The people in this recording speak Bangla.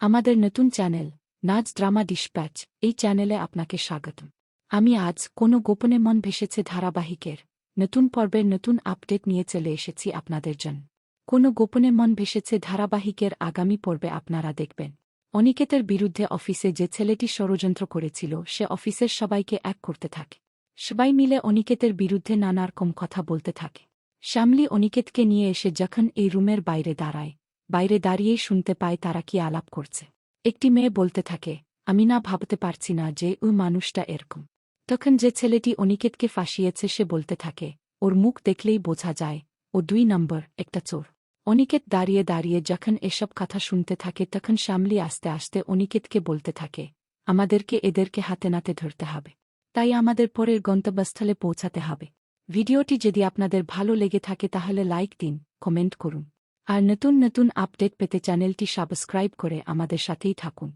আমাদের নতুন চ্যানেল নাচ ড্রামা ডিসপ্যাচ, এই চ্যানেলে আপনাকে স্বাগতম। আমি আজ কোনো গোপনে মন ভেসেছে ধারাবাহিকের নতুন পর্বের নতুন আপডেট নিয়ে চলে এসেছি আপনাদের জন্য। কোনো গোপনে মন ভেসেছে ধারাবাহিকের আগামী পর্বে আপনারা দেখবেন। অনিকেতের বিরুদ্ধে অফিসে যে ছেলেটি ষড়যন্ত্র করেছিল, সে অফিসের সবাইকে এক করতে থাকে। সবাই মিলে অনিকেতের বিরুদ্ধে নানা রকম কথা বলতে থাকে। শ্যামলি অনিকেতকে নিয়ে এসে যখন এই রুমের বাইরে দাঁড়ায় বাইরে দাঁড়িয়েই শুনতে পায় তারা কি আলাপ করছে। একটি মেয়ে বলতে থাকে, আমি না ভাবতে পারছি না যে ওই মানুষটা এরকম। তখন যে ছেলেটি অনিকেতকে ফাঁসিয়েছে সে বলতে থাকে, ওর মুখ দেখলেই বোঝা যায়, ও দুই নম্বর, একটা চোর। অনিকেত দাঁড়িয়ে দাঁড়িয়ে যখন এসব কথা শুনতে থাকে তখন শ্যামলি আস্তে আস্তে অনিকেতকে বলতে থাকে, আমাদেরকে এদেরকে হাতে নাতে ধরতে হবে। তাই আমাদের পরের গন্তব্যস্থলে পৌঁছাতে হবে। ভিডিওটি যদি আপনাদের ভালো লেগে থাকে তাহলে লাইক দিন, কমেন্ট করুন। আর নতুন নতুন আপডেট পেতে চ্যানেলটি সাবস্ক্রাইব করে আমাদের সাথেই থাকুন।